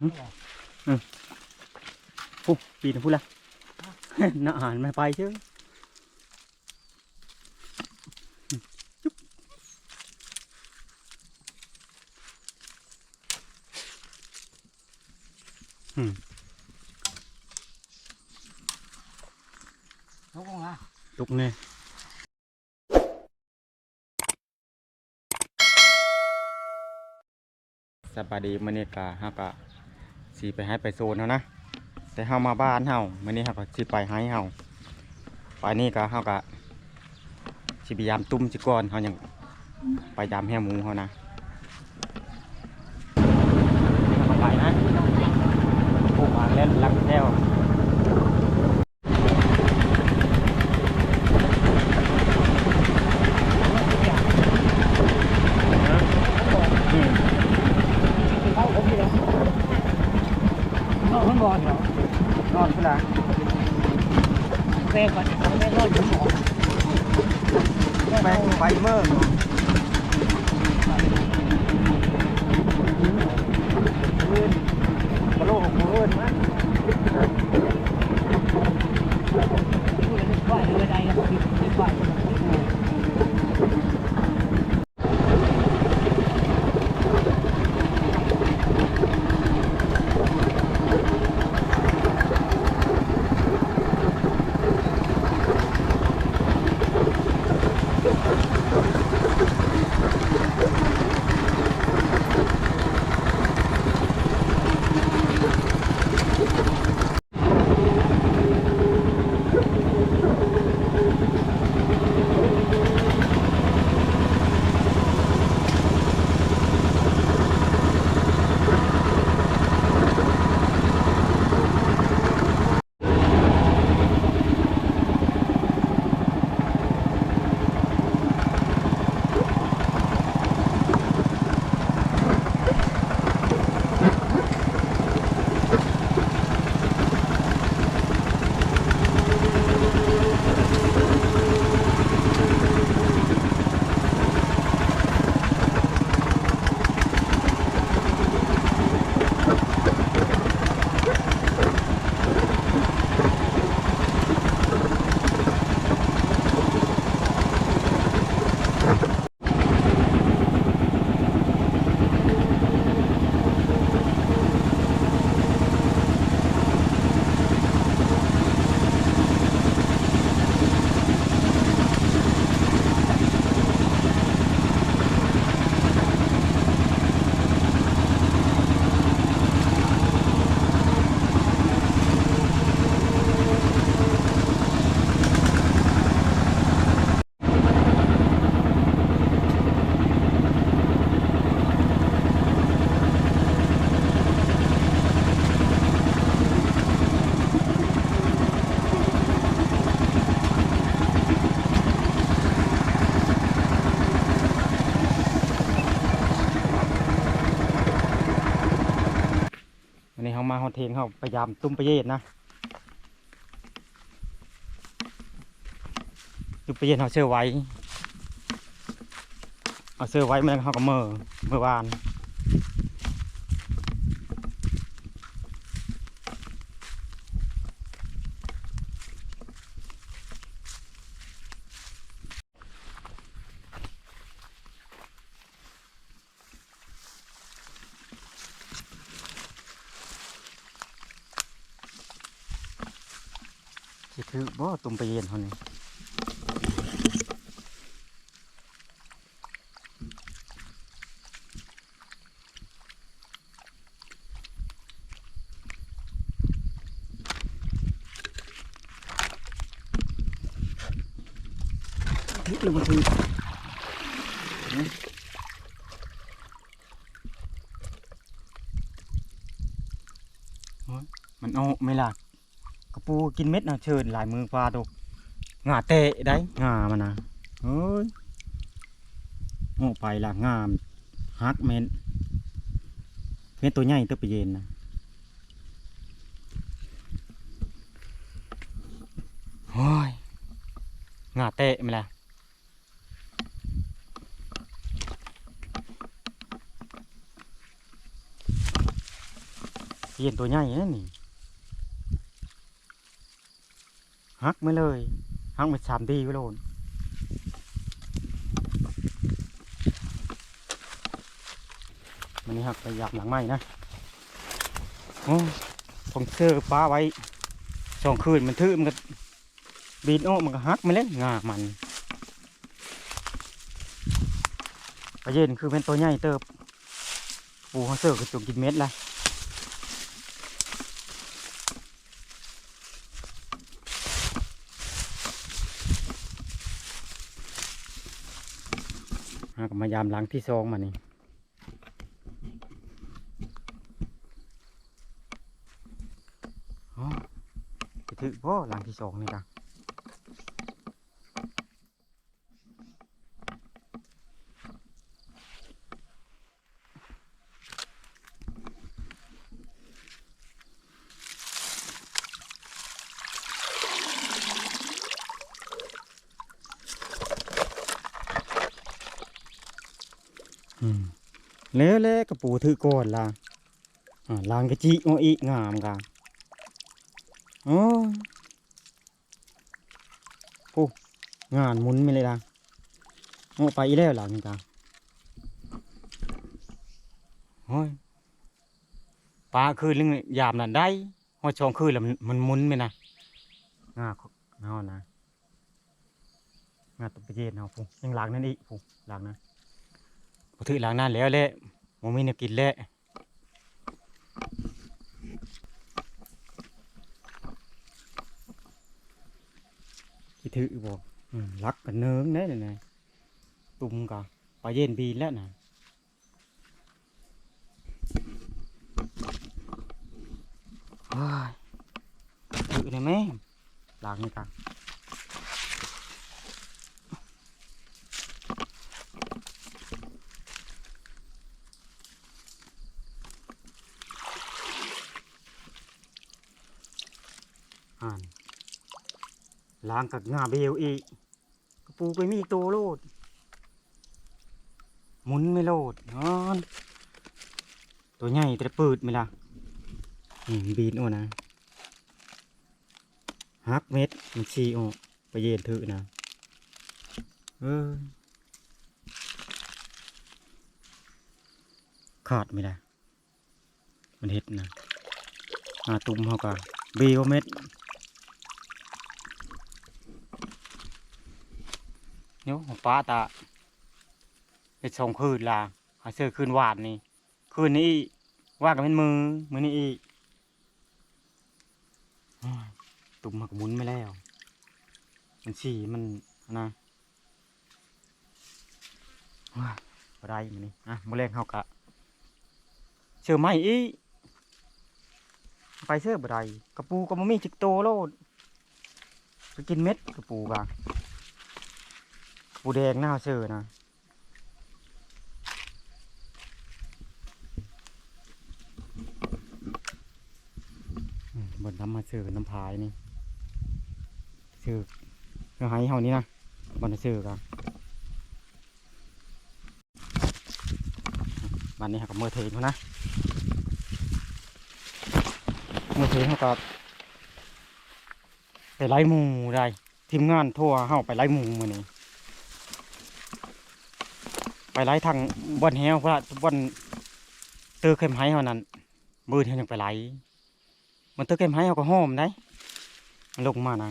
ปุ๊บปีนพูดละน่าอ่านไม่ไปเชื่อจุ๊บอืม Đúng không hả? ตุกเนี่ยสบายดีมื้อนี้ก็เฮาก็ สิไปให้ไปโซนเฮานะ แต่เฮามาบ้านเฮามื้อนี้เฮาก็สิไปให้เฮาไปนี่ก็เฮาก็สิพยายามตุ้มสิก่อนเฮายังไปยามแห่หมูเฮานะเฮาไปนะโอ้มาเล่นลักแก้ว อืม Thì tao cũng gì đó. ก่อนเหรอนอนพุ่นละเวก่อนไม่นอนอยู่หมอไปไฟเมอร์ เทงเขาพยายามตุ้มประเยศนะตุ้มประเยศเขาเชื่อไว้เอาเสื้อไว้แม่เขาก็เมื่อเมื่อวาน ถือบ่ตุ้มไปเยศเขานี่ Biết là một thứ. มันเอาไม่ล่ะก ปูกินเม็ดนะเชิญหลายมือปลาตกงาเตะได้งามันนะเฮ้ยโอ้ไปละงามฮักเม็ดเม็ดตัวใหญ่ตัวไปเย็นนะโอ้ยงาเตะไม่ล่ะเย็นตัวใหญ่นั่ ฮักไม่เลยฮักมาสามดีไว้โลนมันนี่ฮักไปหยับหลังไม้นะโอ้ผมเสื้อป้าไว้สองคืนมันทื่อมันก็บินออกมันก็ฮักไม่เล่นงามันประเย็นคือเป็นตัวใหญ่เติบปูเขาเสือก็จุกกินเม็ดละ หากมายามหลังที่สองมานี่อ๋อไปถึงพ่หลังที่สองนี่จ้ะอืมเละเละก ระปูถือก่อนล่ะอ่าลางกะจิโออีงามกะโอ้โอ้งานหมุนไม่เลยล่ะโอ้ไปอีแล้วหลังนี่กะโอ้ยปลาคืนนึงยามนั่นได้หอดชองคืนแล้วมันมุนไหมนะงาเอานะงาตัวประเทศเอาพูยังหลังนั่นอีกพูหลังนะพอถือหลังนั่นแล้วแหละ มมีแนวกินแล้วคิถือบอกรักกันเนืองเด้นี่นะตุ่มกะปลาเย็นบีแล้วนะว้ายถือได้ไหมหลังนี่กะ อ่าน ล้างกับงาเบลอีกกระปูไปมีตัวโลด หมุนไม่โลดนอนตัวใหญ่แต่ปิดไหมล่ะอืมบีนโอ้นะฮักเม็ดมันชีโอไปเย็นถือนะเออขาดไม่ได้มันเห็ดนะอาตุ่มเขาก็เบียวเม็ด เดี๋ยวป้าตาไปส่งคืนลาหาเสื้อคืนหวานนี่คืนนี้ว่ากันเป็นมือมือนี้อีกตุ่มมันก็มุนไม่แล้ว มันฉี่มันนะว้ายบ่ได้มันนี่อะมื่อแรกเขากะเชื่อไหมอีไปเสื้อบ่ได้กระปูก็บ่มีจิกโตโลดไปกินเม็ดกระปูกะ ปูแดงหน้าเสือนะบนน้ำมาเสือน้ำพายนี่เสือเนื้อหายเฮานี่นะบนเสือกันวันนี้เขากับเมื่อเทนเขานะเมื่อเทนเขากับไปไล่หมูได้ทีมงานทั่วเฮาไปไล่หมูมานี่ ไปไล่ทางบ่อนแฮวเพราะว่าบ่อนเตอเข้มไห้เท่านั้นมือเท่ายังไปไล่มันเตอเข้มไห้เขาก็ห้อมได้มันลงมานะ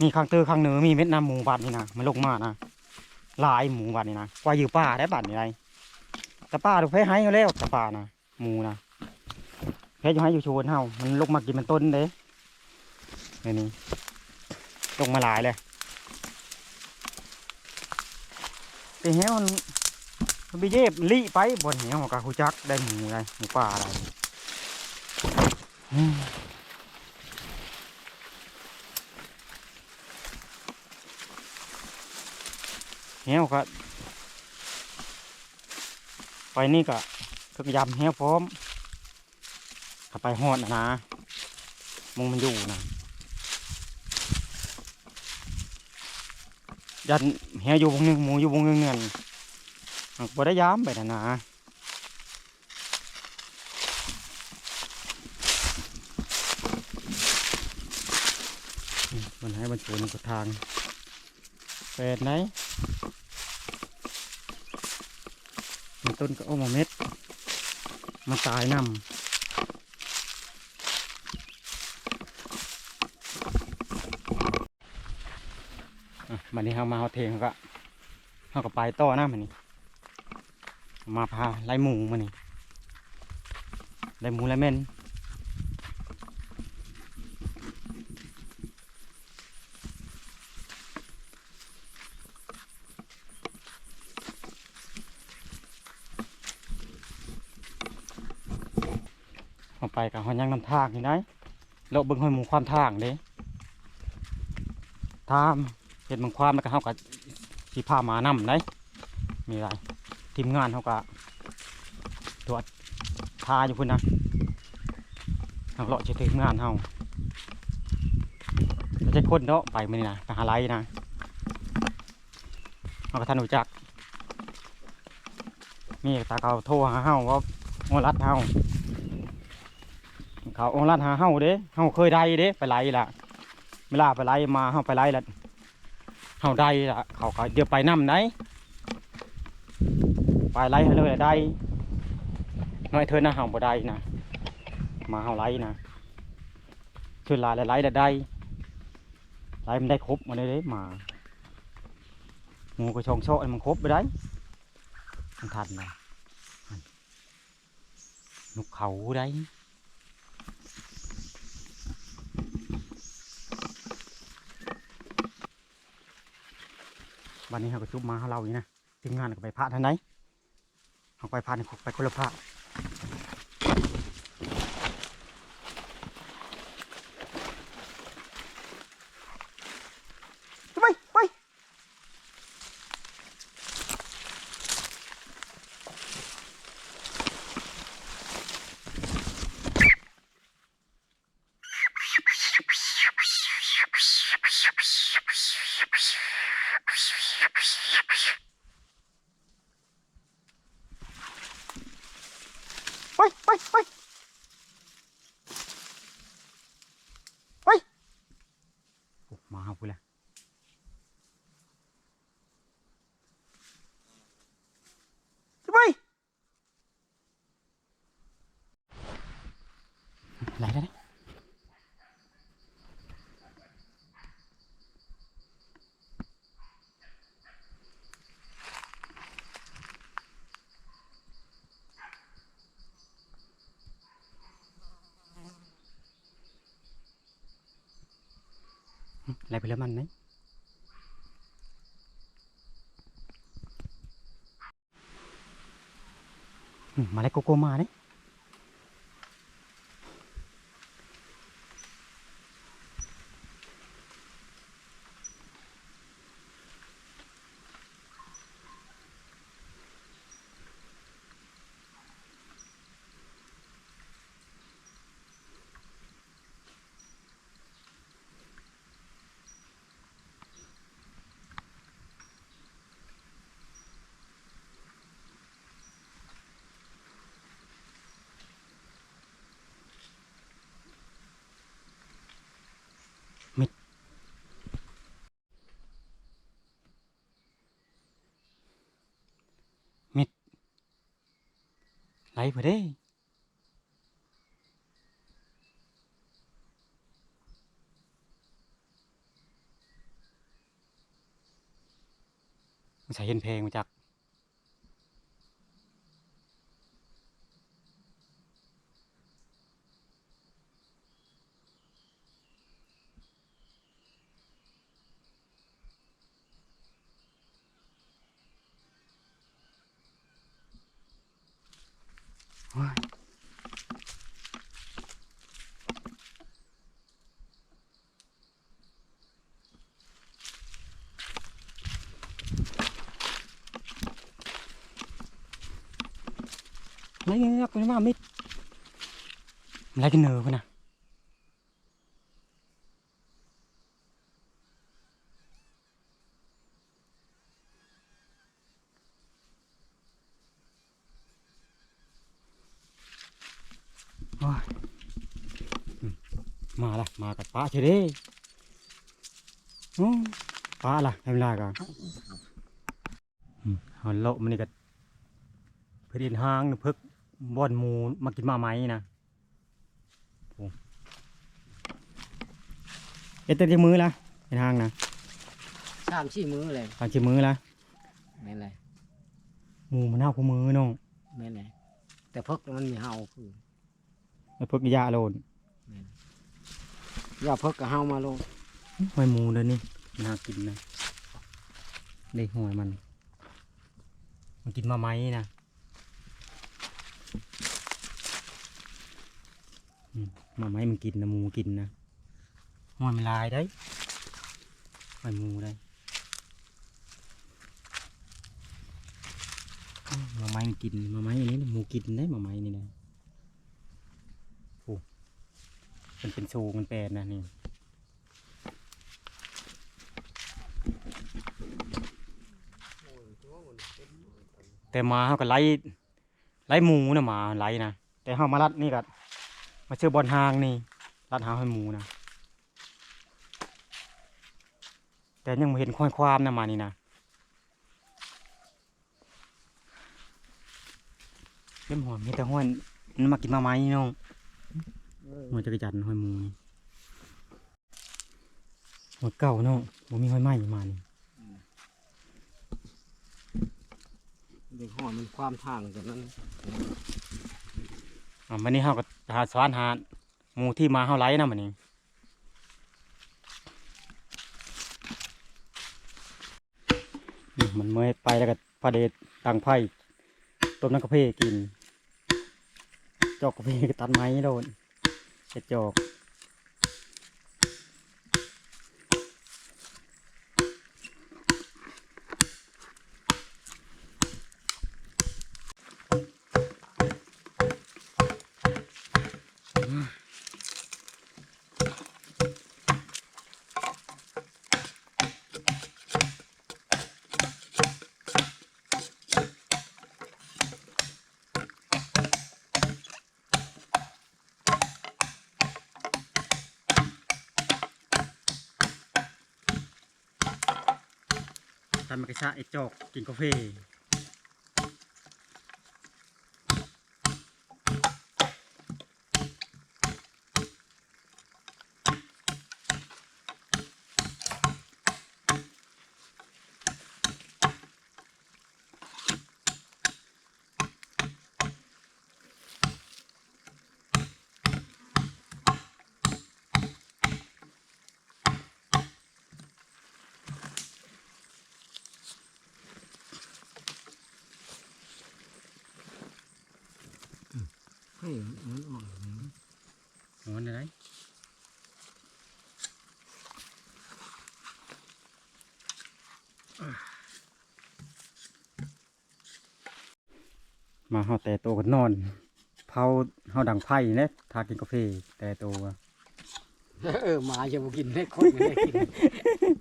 นี่ข้างเตอข้างเหนือมีเม็ดน้ำหมูบาดนี่นะมันลงมานะลายหมูบาดนี่นะกว่าอยู่ป่าได้บาดนี่ไรแต่ป่าถูกแพ้ไห้อยู่แล้วแต่ป่านะหมูนะแพ้อยู่ไห้อยู่ชวนเฮามันลงมากินมันต้นเด้นี่นี่ลงมาหลายเลย ไปเหี้มันมันไปเย็บลิไปบนเหี้ยมันก็หูจักได้หมูได้หมูป่าอะไรเหี้ยมันก็ไปนี่ก็คือยำเหี้พร้อมถ้าไปหอดนะนะมงมันอยู่นะ ยันเฮียอยู่วงหนึ่งมูอยู่วงนึงเงินหักบได้ย้มไปนะนะมันให้บรรจุกับทางเป็ดไหนมันต้นก็โอ้มาเม็ด มันตายน้ำ มันนี้เขามาเอาเทงเขาก็เขาก็ไปต่อนะมันนี่มาพาไล่หมูมันนี่ไล่หมูไล่เม่นเอาไปกับหอนยังนำทางนี่ได้เราเบิ่งหอยหมูความทางเด้ทาม เห็นบางความแล้วก็เฮากับสีผ้ามานำได้มีอะไรทีมงานเฮาก็ตรวจทาอยู่พุ่นนะเฮาเลาะจะทีมงานเฮาไม่ใช่คนเนาะไปมื้อนี้นะไปหาไรนะเฮาก็ทันรู้จักมีตาเขาโทรหาเฮาว่าโมรัดเฮาเขาองค์รัดหาเฮาเด้เฮาเคยได้เด้ไปไรล่ะเวลาไปไล่มาเฮาไปไรล่ะ เฮาได้ละเขาก็เดี๋ยวไปนำไหนไปไล่ให้เลยได้น้อยเธอนะเฮาบ่ได้นะมาเฮาไล่นะช่วยลายไล่ละได้ไล่มันได้ครบมาเลยเด้มาหมูกระชองโชะมันครบไปได้มันทันนะนกเขาได้ วันนี้เราก็ชุบมาให้เราอย่างนี้นะทีมงานก็ไปพระท่านไหนเอาไปพระนี่ไปคนละพระไปไปไปไปไปไปโอ้มาเอาไปเลยไปไหลได้ไหม ไหลไปแล้วมันไหมมาเลยโกโก้มาเนี่ย ไหลมาได้ใส่เห็นเพลงมาจากโอ้ยไหลเงี้ยกันมามิด ไหลกันเนอพุ่นนะมาละมากับป้าเฉยเด้าละให้เวลาก่อนอืมเอาโลมันนี่ก็เพื่อนห้างเพิกบ่อนมูมากินมาไหมนะโอ้ เอ็ดเต็มที่มือละเป็นห้างนะสามสี่มื้อเลยตามที่มือละแม่นเลยหมูมันเน่าคู่มือน้องแม่นเลยแต่พกมันมีเห่าคือแล้วเพิกยาโลนแม่นอย่าพกกับเห่ามาลงหอยหมูเด้อนี่น่ากินนะได้หอยมัน มันกินมาไหมนะอืมมาไหมมันกินนะหมูกินนะ หอยมันลายได้หอยหมูได้มาไมมันกินมาไมอันนี้หมูกินได้มาไหมนี่นะโอ้มันเป็นสูงมันแปลนนะนี่แต่หมาเขาก็ไล่ไล่หมูนะหมาไล่นะแต่เขามารัดนี่ก็มาเชื่อบอลหางนี่รัดหาให้หมูนะ แต่ยังไม่เห็นข้อยความนะหมานี่นะเล่มหอมมีแต่ห้อยมันมากินมาไหมน้องมันจะกระจัดห้อยหมูนี่หมดเก่าน้องบ่มีห้อยไหมมานี่เด็กห่อมีความทางจากนั้นอ่ามันนี้เฮาก็หาสวานหาหมูที่มาเฮาไล่นะมันนี้ มันเมื่อยไปแล้วก็พาเดตตังไพ่ต้มน้ำกาแฟกิน จอกกาแฟก็ตัดไม้โดนเจ็ดจอก ทำมากระชะไอ้จอกกินกาแฟ嗯เฮ้ยมันอ่อน หอนอะไร มาเฮาแต่โตวกันนอนเผาเฮาดังไผ่เนี่ยทากินกาแฟแต่โตวเออหมาจะมากินได้คนไม่ได้กิน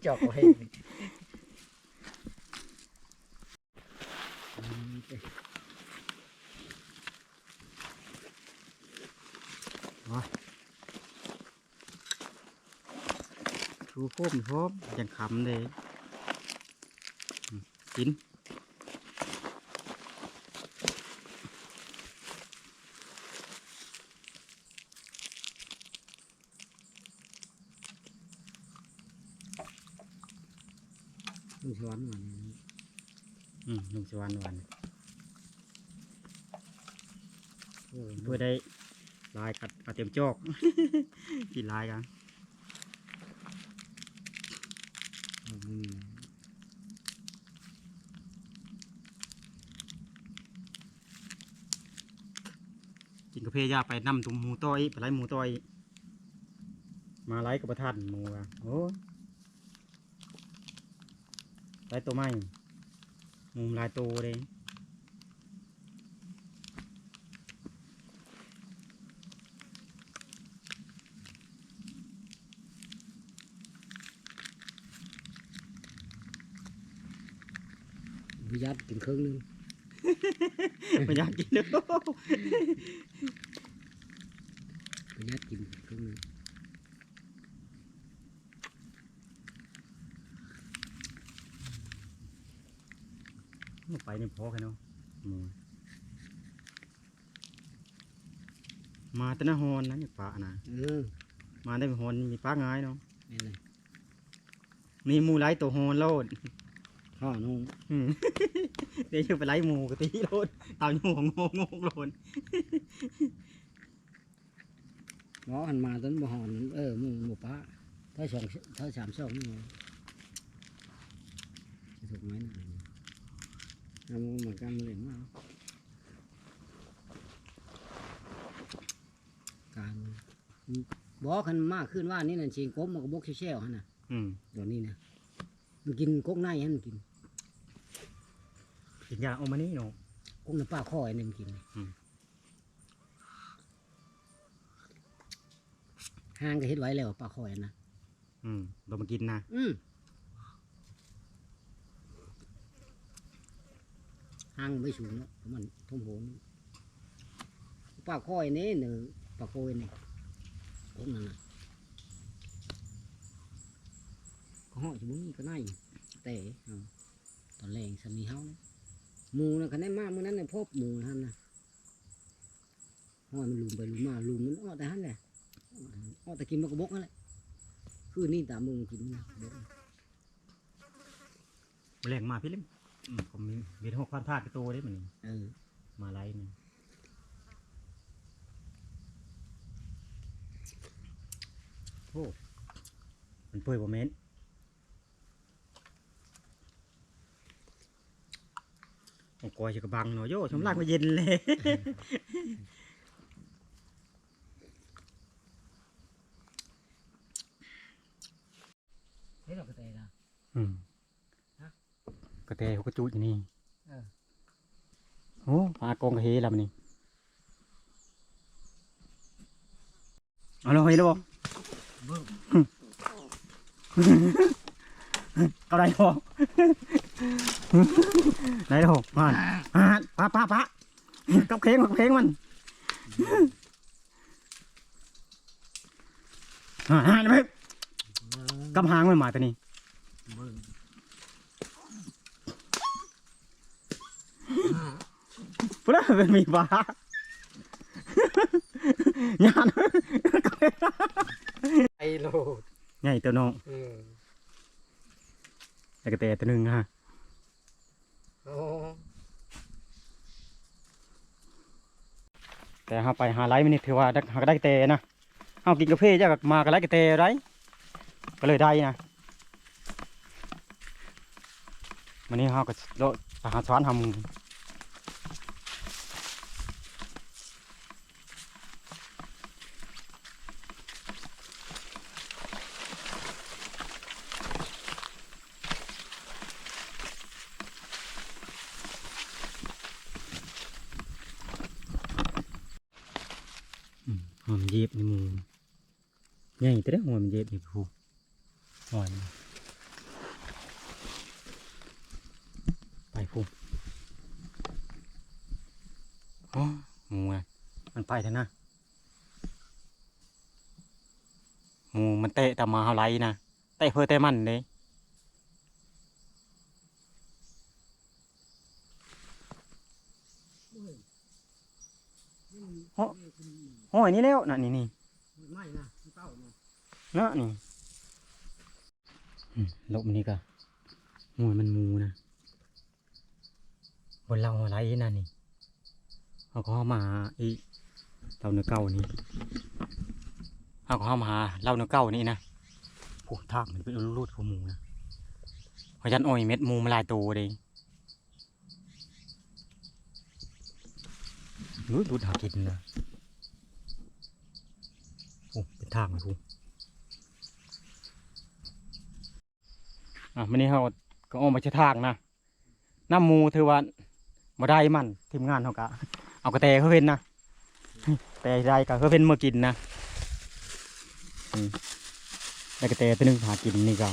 จอกไว้ชูโคมพร้อมยังคำเลยอืมกินมันช้อนมัน อืมลุงส วรรค์วันโอ้ยเพื่อได้ลายกัดเอาเต็มจอกกินลายกันมันกินกาแฟยาไปนำตุ้มหมูต้อยไปไล่หมูต้อยมาไล่กับประทันหมูอะโอ้ไล่ตัวไม่ หมูลายตัวเลยวิยัดกินครึ่งนึงไม่อยากกินเด้อวิยัดกินครึ่งนึง ไปนี่พอกันเนาะหมูมาแตหนาฮอนนะนี่ปลานะเออมาได้เป็นฮอนมีปลาง่ายเนาะนี่เลยมีหมูไล่ตัวฮอนโลดข้อนุ่งอืมเดี๋ยวจะไปไล่หมูกะตีโลดตามหมูของงงงโลดหมอหันมาต้นบ่หอนเออหมึงหมูป้าถ้าสองถ้าสามสองนี่จะถูกไหมนะ ทำเหมือนกันเลยมาการบอกคันมากขึ้นว่านี่นั่นชิงกบมันก็บกเชี่ยวๆฮะน่ะอืมเดี๋ยวนี้นะมันกินกกในฮะมันกินกินยาเอามานี่เนาะกกน้ำปลาข้อยนี่มันกินอืมห้างก็เฮ็ดไว้แล้วปลาข้อยนะอืมเรามากินนะ อืม ห้างไม่สูงแล้วมันทุ่มโหนปลาข้อยนี่หนึ่งปลาโคยนี่พวกนั้นนะก็ห่อจะบุ้งก็น่าอยู่แต่เอตอนแรงสามีเฮานะหมูนะคะแนนมากเมื่อนั้นเนี่ยพบหมูท่านนะห่อมันลุมไปลุมมาลุมมันอ้อแต่หันแหละอ้อแต่กินมันก็บกนั่นแหละคือนี่ตามมึงกินนะบกแรงมาพี่เล่มอืม ผมมีมีทั้งความพลาดกระโตได้เหมือนเออมาไล่นี่โอ้มันเปื่อยบ่เม้นโอ้กอยจะกระบังเนาะโย่ชำลากมาเย็นเลยเฮ้ยเราก็เตะละอืมฮะ กระเตเขากระจุอยู่นี่เออ โอ้ปลากองกระเฮแล้วมันนี่เอาลยเฮ้ยแล้วบ่เบิ่งเอาได้บ่ได้แล้วมาอ่าป้าป้าป้ากับเพลงกับเพลงมันอ่าอ่าไหมกับหางมันมาตัวนี้ เบิ่ง พุ่นละเป็นมีปลาญาณไอ้โลดใหญ่ตัวน้องเออแต่กระเตตัวหนึ่งฮะโอ้แต่เฮาไปหาไลมันนี่ถือว่าหากได้เตนะเฮากินกาแฟจะกมาก็ไลกระเตไรก็เลยได้นะวันนี้เฮาก็โลดไปหาสวนทำหอมเย็บในหมู ใหญ่แต่ได้หอมเย็บอีกผูหอมไปผูอ๋อหมูอะมันไปเถอะนะหมูมันเตะแต่มาเฮาไรนะเตะเพื่อเตะมันเด้ห้อยนี่แล้วน่ะนี่นี่ ไม่นะเต้านะ เนาะนี่ลบมันนี่ก็หมูมันมูนะบนเราอะไรนั่นนี่เขาก็เอามาอีเราเนื้อเก่านี่เขาก็เอามาเราเนื้อเก่านี่นะผูกทากมันเป็นรูดของมูนะเพราะฉะนันอ้อยเม็ดมูมาลายโตเลยรูดรูดหากินนะโอ้เป็นทางเลยพู อะวันนี้เขาก็ออกมาใช้ทางนะน้ำหมูถือว่าบ่ได้มันทีมงานเขาก็เอากระแตเขาเป็นนะแต่ได้ก็เขาเป็นเมื่อกินนะอืมได้กระแตตัวหนึงหากินนี่ก็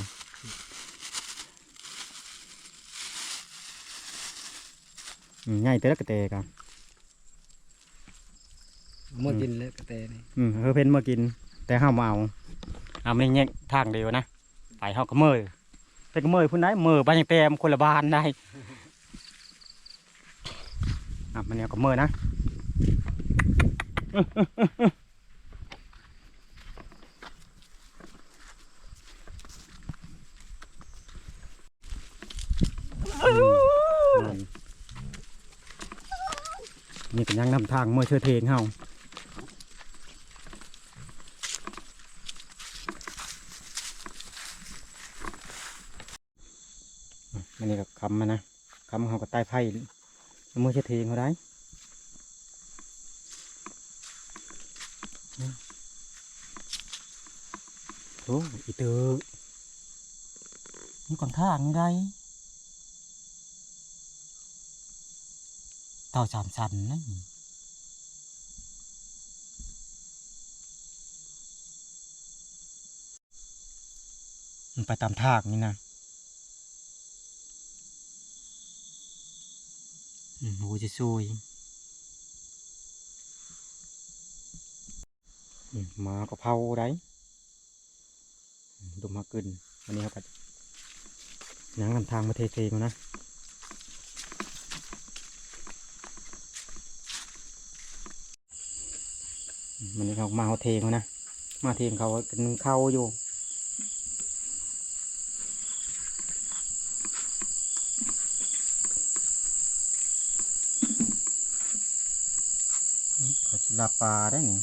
อืมง่ายแต่ละกระแตกันเมื่อกินเลยกระเตนี่อืมเขาเป็นเมื่อกิน แต่ห้ามเอาเอาไม่แยกทางเดียวนะไปเขาก็เมื่อ ยแต่ก็เมื่อยพุ่นได้เมื่อยบ้านยังเต็มคนละบานได้อะมันเนี่ยก็เมื่อนะนี่ก็ยังนำทางเมื่อเชื่อเทงเฮา มันนี้ก็คำมานะคำเขาก็ใต้ไผ่เมื่อเชื่อเทงเขาได้โอ้อีเตอนี่ก่อนทางนี่ได้เต่าสามสันนะมันไปตามทางนี่นะ อืมจะซวยมาก็เผาได้อืมมาขึ้นวันนี้เขาก็ยังนำทางมาเทๆมานะมันนี่เขามาเขาเทงเขานะ มาเทงเขากันเข้าอยู่ นี่เขาสิลาปลาได้นี่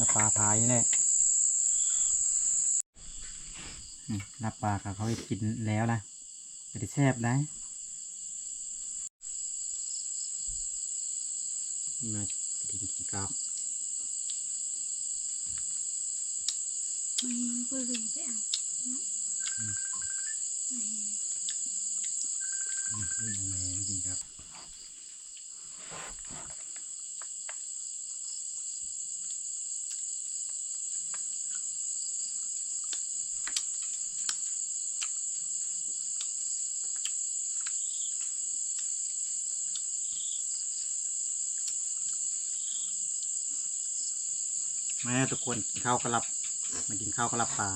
ลาปลาพายนี่แหละอืมลาปลากับเขาไปกินแล้วนะจะได้แซ่บได้มากินกินกับไม่เปิดไปเอาเนาะไม่ อืมนี่ยังไงจริงครับ แม่ ทุกคนกินข้าวกระลับมากินข้าวกระลับปลา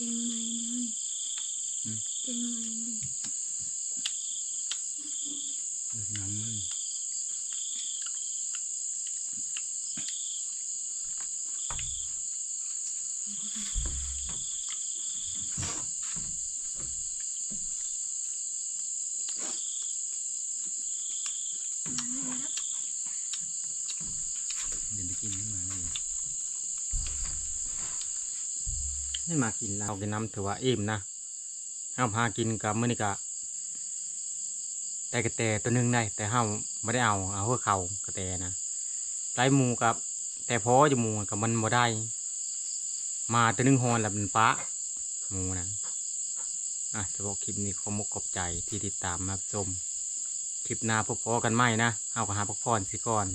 เจียงไม่เลย อืมเจียงไม่เลยน้ำมันมาแล้วเดี๋ยวไปกินไม่มาเลยนี่มากินแล้วกินน้ำถือว่าอิ่มนะ ห้ามพากินกับมือนี้กะได้กระแตตัวหนึงได้ แต่ห้ามไม่ได้เอาเอาเพื่อเขากระแตนะไล่หมูกับ แต่พอจะหมูกับมันบ่ได้ มาตัวหนึงฮอนแล้วมันปะหมูนะอะจะบอกคลิปนี้ขอมกขอบใจที่ติดตามมาชมคลิปหน้าพบกันใหมนะเอาก็หาพักผ่อนสิก่อน